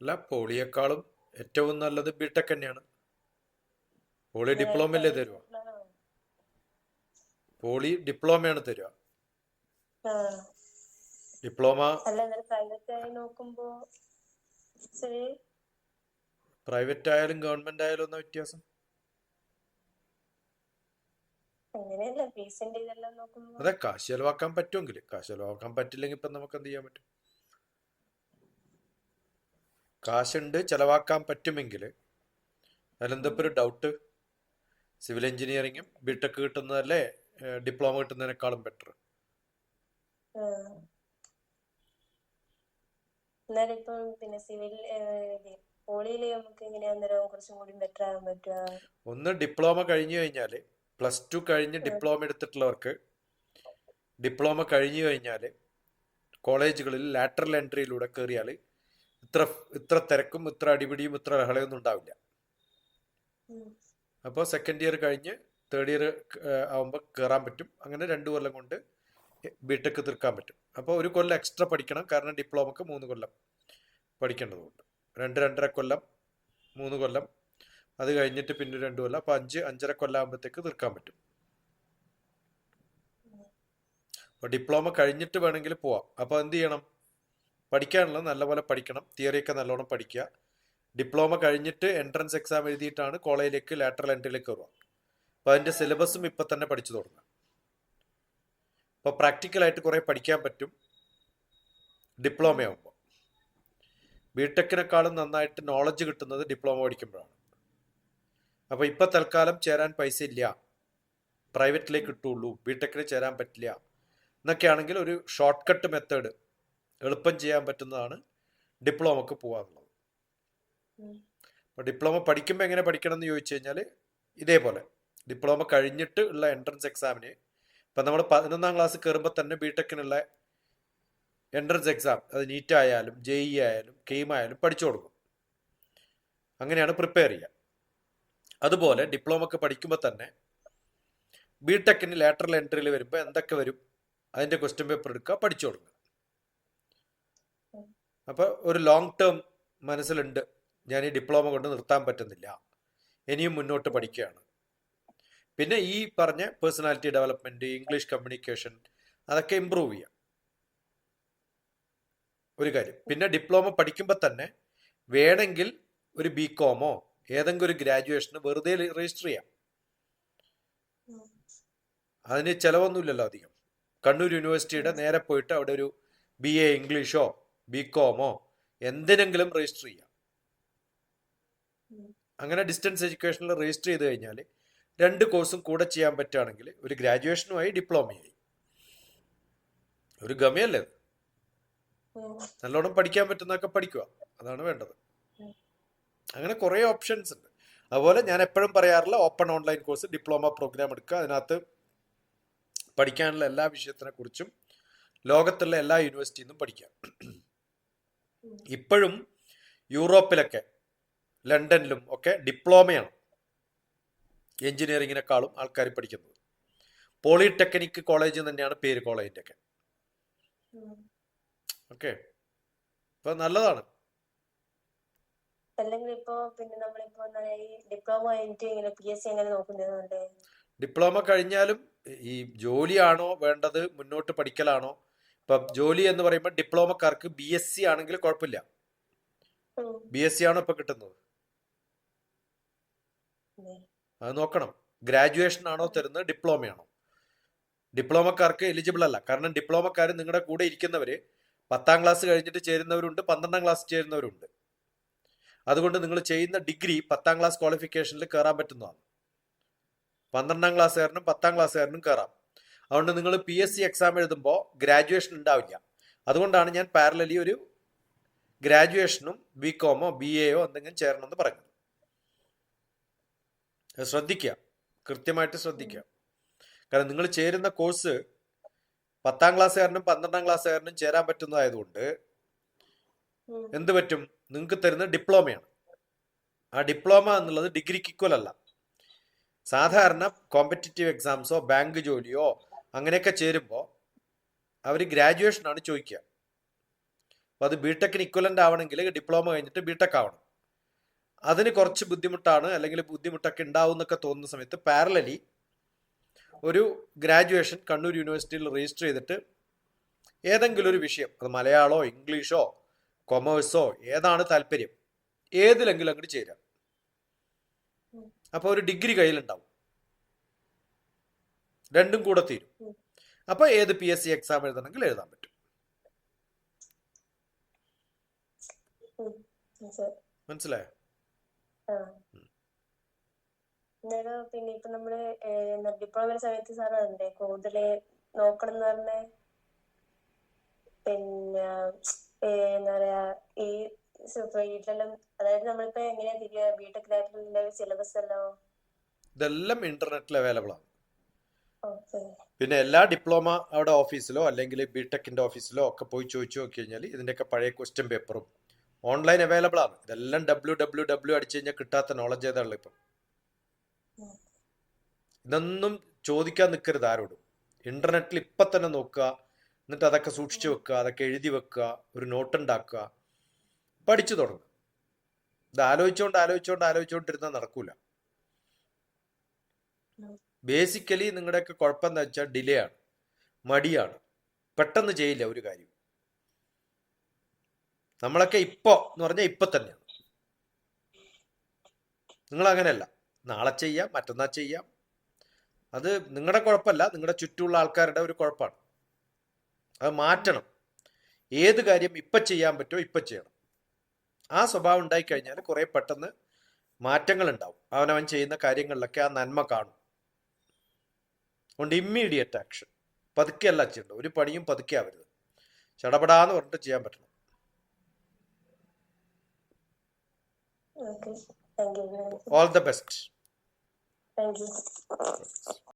അല്ല പോളിയേക്കാളും ഏറ്റവും നല്ലത് ബിടെക് തന്നെയാണ്. പോളി ഡിപ്ലോമ അല്ലേ തരുക? പോളി ഡിപ്ലോമയാണ് തരുക. ഡിപ്ലോമ പ്രൈവറ്റ് ആയി പ്രൈവറ്റ് ആയാലും ഗവൺമെന്റ് ആയാലും ഒന്ന വ്യത്യാസം. അതെ കാശ് ചെലവാക്കാൻ പറ്റുമെങ്കിൽ കാശ് ചെലവാക്കാൻ പറ്റില്ലെങ്കിൽ ഇപ്പൊ നമുക്ക് എന്ത് ചെയ്യാൻ പറ്റും? കാശുണ്ട് ചെലവാക്കാൻ പറ്റുമെങ്കിൽ അതിലെന്താ ഒരു ഡൗട്ട് സിവിൽ എഞ്ചിനീയറിംഗും ബിടെക് കിട്ടുന്നതല്ലേ ഡിപ്ലോമ കിട്ടുന്നതിനേക്കാളും ബെറ്റർ പിന്നെ സിവിൽ പോളിയിൽ നമുക്ക് കുറച്ചും കൂടി ബെറ്റർ ആകാൻ പറ്റുക? ഒന്ന് ഡിപ്ലോമ കഴിഞ്ഞു കഴിഞ്ഞാൽ പ്ലസ് ടു കഴിഞ്ഞ് ഡിപ്ലോമ എടുത്തിട്ടുള്ളവർക്ക് ഡിപ്ലോമ കഴിഞ്ഞു കഴിഞ്ഞാൽ കോളേജുകളിൽ ലാറ്ററൽ എൻട്രിയിലൂടെ കയറിയാൽ ഇത്ര ഇത്ര തിരക്കും ഇത്ര അടിപിടിയും ഇത്ര ലഹളയൊന്നും ഉണ്ടാവില്ല. അപ്പോൾ സെക്കൻഡ് ഇയർ കഴിഞ്ഞ് തേർഡ് ഇയർ ആവുമ്പോൾ കയറാൻ പറ്റും. അങ്ങനെ രണ്ട് കൊല്ലം കൊണ്ട് ബിടെക് തീർക്കാൻ പറ്റും. അപ്പോൾ ഒരു കൊല്ലം എക്സ്ട്രാ പഠിക്കണം. കാരണം ഡിപ്ലോമക്ക് മൂന്ന് കൊല്ലം പഠിക്കേണ്ടതുണ്ട്. രണ്ട് രണ്ടര കൊല്ലം മൂന്ന് കൊല്ലം. അത് കഴിഞ്ഞിട്ട് പിന്നെ രണ്ട് കൊല്ലം. അപ്പോൾ അഞ്ച് അഞ്ചര കൊല്ലം ആകുമ്പോഴത്തേക്ക് തീർക്കാൻ പറ്റും. ഡിപ്ലോമ കഴിഞ്ഞിട്ട് വേണമെങ്കിൽ പോവാം. അപ്പോൾ എന്ത് ചെയ്യണം? പഠിക്കാനുള്ളത് നല്ലപോലെ പഠിക്കണം. തിയറിയൊക്കെ നല്ലോണം പഠിക്കുക. ഡിപ്ലോമ കഴിഞ്ഞിട്ട് എൻട്രൻസ് എക്സാം എഴുതിയിട്ടാണ് കോളേജിലേക്ക് ലാറ്ററൽ എൻട്രിയിലേക്ക് കയറുക അപ്പോൾ അതിന്റെ സിലബസും ഇപ്പം തന്നെ പഠിച്ചു തുടങ്ങുക. അപ്പോൾ പ്രാക്ടിക്കലായിട്ട് കുറേ പഠിക്കാൻ പറ്റും. ഡിപ്ലോമ ആകുമ്പോൾ ബിടെക്കിനേക്കാളും നന്നായിട്ട് നോളജ് കിട്ടുന്നത് ഡിപ്ലോമ പഠിക്കുമ്പോഴാണ്. അപ്പോൾ ഇപ്പം തൽക്കാലം ചേരാൻ പൈസ ഇല്ല. പ്രൈവറ്റിലേക്ക് കിട്ടുള്ളൂ ബിടെക്കിന് ചേരാൻ പറ്റില്ല. എന്നൊക്കെയാണെങ്കിൽ ഒരു ഷോർട്ട് കട്ട് മെത്തേഡ് എളുപ്പം ചെയ്യാൻ പറ്റുന്നതാണ് ഡിപ്ലോമക്ക് പോവാനുള്ളത്. അപ്പൊ അപ്പോൾ ഡിപ്ലോമ പഠിക്കുമ്പോൾ എങ്ങനെ പഠിക്കണം എന്ന് ചോദിച്ചു കഴിഞ്ഞാൽ ഇതേപോലെ. ഡിപ്ലോമ കഴിഞ്ഞിട്ട് ഉള്ള എൻട്രൻസ് എക്സാമിന് ഇപ്പം നമ്മൾ പതിനൊന്നാം ക്ലാസ് കയറുമ്പോൾ തന്നെ ബിടെക്കിനുള്ള എൻട്രൻസ് എക്സാം അത് നീറ്റ് ആയാലും ജെ ഇ ആയാലും കെയിം ആയാലും പഠിച്ചു കൊടുക്കും. അങ്ങനെയാണ് പ്രിപ്പയർ ചെയ്യുക അതുപോലെ ഡിപ്ലോമക്ക് പഠിക്കുമ്പോൾ തന്നെ ബിടെക്കിന് ലാറ്ററൽ എൻട്രിയിൽ വരുമ്പോൾ എന്തൊക്കെ വരും? അതിന്റെ ക്വസ്റ്റ്യൻ പേപ്പർ എടുക്കുക പഠിച്ചു കൊടുക്കുക. അപ്പോൾ ഒരു ലോങ് ടേം മനസ്സിലുണ്ട്. ഞാൻ ഈ ഡിപ്ലോമ കൊണ്ട് നിർത്താൻ പറ്റുന്നില്ല. ഇനിയും മുന്നോട്ട് പഠിക്കുകയാണ്. പിന്നെ ഈ പറഞ്ഞ പേഴ്സണാലിറ്റി ഡെവലപ്മെന്റ് ഇംഗ്ലീഷ് കമ്മ്യൂണിക്കേഷൻ അതൊക്കെ ഇമ്പ്രൂവ് ചെയ്യാം. ഒരു കാര്യം. പിന്നെ ഡിപ്ലോമ പഠിക്കുമ്പോൾ തന്നെ വേണമെങ്കിൽ ഒരു ബി കോമോ ഏതെങ്കിലും ഒരു ഗ്രാജുവേഷന് വെറുതെ രജിസ്റ്റർ ചെയ്യാം. അതിന് ചിലവൊന്നുമില്ലല്ലോ അധികം. കണ്ണൂർ യൂണിവേഴ്സിറ്റിയുടെ നേരെ പോയിട്ട് അവിടെ ഒരു ബി എ ഇംഗ്ലീഷോ ബി കോമോ എന്തിനെങ്കിലും രജിസ്റ്റർ ചെയ്യാം. അങ്ങനെ ഡിസ്റ്റൻസ് എഡ്യൂക്കേഷനിൽ രജിസ്റ്റർ ചെയ്ത് കഴിഞ്ഞാൽ രണ്ട് കോഴ്സും കൂടെ ചെയ്യാൻ പറ്റുകയാണെങ്കിൽ ഒരു ഗ്രാജുവേഷനുമായി ഡിപ്ലോമയായി ഒരു ഗമയല്ലേ? നല്ലോണം പഠിക്കാൻ പറ്റുന്നൊക്കെ പഠിക്കുക. അതാണ് വേണ്ടത്. അങ്ങനെ കുറേ ഓപ്ഷൻസ് ഉണ്ട്. അതുപോലെ ഞാൻ എപ്പോഴും പറയാറില്ല open online course diploma programme എടുക്കുക. അതിനകത്ത് പഠിക്കാനുള്ള എല്ലാ വിഷയത്തിനെ കുറിച്ചും ലോകത്തുള്ള എല്ലാ യൂണിവേഴ്സിറ്റിയിൽ നിന്നും പഠിക്കാം. ഇപ്പോഴും യൂറോപ്പിലൊക്കെ ലണ്ടനിലും ഒക്കെ ഡിപ്ലോമയാണ് എഞ്ചിനീയറിങ്ങിനേക്കാളും ആൾക്കാർ പഠിക്കുന്നത്. പോളിടെക്നിക് കോളേജ് തന്നെയാണ് പേര് കോളേജിന്റെ ഒക്കെ. ഓക്കെ നല്ലതാണ്. ഇപ്പൊ നോക്കുന്നുണ്ട് ഡിപ്ലോമ കഴിഞ്ഞാലും ഈ ജോലിയാണോ വേണ്ടത്? മുന്നോട്ട് പഠിക്കലാണോ? ഇപ്പം ജോലി എന്ന് പറയുമ്പോൾ ഡിപ്ലോമക്കാർക്ക് ബി എസ് സി ആണെങ്കിൽ കുഴപ്പമില്ല. ബി എസ് സി ആണോ ഇപ്പൊ കിട്ടുന്നത്? അത്. നോക്കണം. ഗ്രാജുവേഷൻ ആണോ തരുന്നത് ഡിപ്ലോമയാണോ? ഡിപ്ലോമക്കാർക്ക് എലിജിബിൾ അല്ല. കാരണം ഡിപ്ലോമക്കാർ നിങ്ങളുടെ കൂടെ ഇരിക്കുന്നവര് പത്താം ക്ലാസ് കഴിഞ്ഞിട്ട് ചേരുന്നവരുണ്ട് പന്ത്രണ്ടാം ക്ലാസ് ചേരുന്നവരുണ്ട്. അതുകൊണ്ട് നിങ്ങൾ ചെയ്യുന്ന ഡിഗ്രി പത്താം ക്ലാസ് ക്വാളിഫിക്കേഷനിൽ കയറാൻ പറ്റുന്നതാണ്. പന്ത്രണ്ടാം ക്ലാസ്സുകാരനും പത്താം ക്ലാസ്സുകാരനും കയറാം അതുകൊണ്ട് നിങ്ങൾ പി എസ് സി എക്സാം എഴുതുമ്പോൾ ഗ്രാജുവേഷൻ ഉണ്ടാവില്ല. അതുകൊണ്ടാണ് ഞാൻ പാരലലി ഒരു ഗ്രാജുവേഷനും ബി കോമോ ബി എയോ എന്തെങ്കിലും ചേരണമെന്ന് പറഞ്ഞു ശ്രദ്ധിക്കുക. കൃത്യമായിട്ട് ശ്രദ്ധിക്കുക. കാരണം നിങ്ങൾ ചേരുന്ന കോഴ്സ് പത്താം ക്ലാസ്സുകാരനും പന്ത്രണ്ടാം ക്ലാസ്സുകാരനും ചേരാൻ പറ്റുന്നതായതുകൊണ്ട് എന്ത് പറ്റും? നിങ്ങൾക്ക് തരുന്ന ഡിപ്ലോമയാണ്. ആ ഡിപ്ലോമ എന്നുള്ളത് ഡിഗ്രിക്ക് ഇക്വൽ അല്ല. സാധാരണ കോമ്പറ്റിറ്റീവ് എക്സാംസോ ബാങ്ക് ജോലിയോ അങ്ങനെയൊക്കെ ചേരുമ്പോൾ അവർ ഗ്രാജുവേഷനാണ് ചോദിക്കുക. അപ്പോൾ അത് ബിടെക്കിന് ഇക്വലന്റ് ആവണമെങ്കിൽ ഡിപ്ലോമ കഴിഞ്ഞിട്ട് ബിടെക് ആവണം. അതിന് കുറച്ച് ബുദ്ധിമുട്ടാണ് അല്ലെങ്കിൽ ബുദ്ധിമുട്ടൊക്കെ ഉണ്ടാവും എന്നൊക്കെ തോന്നുന്ന സമയത്ത് പാരലലി ഒരു ഗ്രാജുവേഷൻ കണ്ണൂർ യൂണിവേഴ്സിറ്റിയിൽ രജിസ്റ്റർ ചെയ്തിട്ട് ഏതെങ്കിലും ഒരു വിഷയം അത് മലയാളോ ഇംഗ്ലീഷോ കൊമേഴ്സോ ഏതാണ് താല്പര്യം ഏതിലെങ്കിലും അങ്ങോട്ട് ചേരാം. അപ്പോൾ ഒരു ഡിഗ്രി കയ്യിലുണ്ടാവും. രണ്ടും കൂടെ തീരും. അപ്പൊ ഏത് പി എസ് സി എക്സാം എഴുതണമെങ്കിൽ എഴുതാൻ പറ്റും. മനസ്സിലായോ? പിന്നെ ഇപ്പൊ നമ്മൾ ഡിപ്ലോമ സമയത്ത് സാർ അതിന്റെ കൂടുതൽ നോക്കണം എന്ന് പറഞ്ഞ? പിന്നെ എന്താ പറയാ ഈ വീട്ടിലെല്ലാം അതായത് നമ്മളിപ്പോ എങ്ങനെയാ തിരിക ബിടെക് സിലബസ് എല്ലാം ഇതെല്ലാം ഇന്റർനെറ്റിൽ അവൈലബിൾ ആണ്. പിന്നെ എല്ലാ ഡിപ്ലോമ അവിടെ ഓഫീസിലോ അല്ലെങ്കിൽ ബിടെക്കിന്റെ ഓഫീസിലോ ഒക്കെ പോയി ചോദിച്ചു നോക്കി കഴിഞ്ഞാൽ ഇതിന്റെയൊക്കെ പഴയ ക്വസ്റ്റ്യൻ പേപ്പറും ഓൺലൈൻ അവൈലബിൾ ആണ്. ഇതെല്ലാം ഡബ്ല്യൂ ഡബ്ല്യൂ ഡബ്ല്യൂ അടിച്ചു കഴിഞ്ഞാൽ കിട്ടാത്ത നോളജ് ഏതാണല്ലോ ഇപ്പം? ഇതൊന്നും ചോദിക്കാൻ നിൽക്കരുത് ആരോടും. ഇന്റർനെറ്റിൽ ഇപ്പൊ തന്നെ നോക്കുക എന്നിട്ട് അതൊക്കെ സൂക്ഷിച്ചു വെക്കുക അതൊക്കെ എഴുതി വെക്കുക ഒരു നോട്ട് ഉണ്ടാക്കുക പഠിച്ചു തുടങ്ങുക. ഇത് ആലോചിച്ചുകൊണ്ട് ആലോചിച്ചുകൊണ്ട് ആലോചിച്ചുകൊണ്ടിരുന്നാൽ നടക്കൂല. ബേസിക്കലി നിങ്ങളുടെയൊക്കെ കുഴപ്പം എന്താ വെച്ചാൽ ഡിലേ ആണ്. മടിയാണ്. പെട്ടെന്ന് ചെയ്യില്ല ഒരു കാര്യം നമ്മളൊക്കെ ഇപ്പോ എന്ന് പറഞ്ഞാൽ ഇപ്പൊ തന്നെയാണ്. നിങ്ങൾ അങ്ങനെയല്ല. നാളെ ചെയ്യാം മറ്റന്നാൾ ചെയ്യാം. അത് നിങ്ങളുടെ കുഴപ്പമല്ല. നിങ്ങളുടെ ചുറ്റുമുള്ള ആൾക്കാരുടെ ഒരു കുഴപ്പമാണ്. അത് മാറ്റണം. ഏത് കാര്യം ഇപ്പം ചെയ്യാൻ പറ്റുമോ ഇപ്പം ചെയ്യണം. ആ സ്വഭാവം ഉണ്ടായിക്കഴിഞ്ഞാൽ കുറേ പെട്ടെന്ന് മാറ്റങ്ങൾ ഉണ്ടാവും. അവനവൻ ചെയ്യുന്ന കാര്യങ്ങളിലൊക്കെ ആ നന്മ കാണും. അതുകൊണ്ട് ഇമ്മീഡിയറ്റ് ആക്ഷൻ പതുക്കെ അല്ല ചെയ്യേണ്ടത്. ഒരു പണിയും പതുക്കെ ആവരുത്. ചടപടാന്ന് പറഞ്ഞിട്ട് ചെയ്യാൻ പറ്റണം. All the best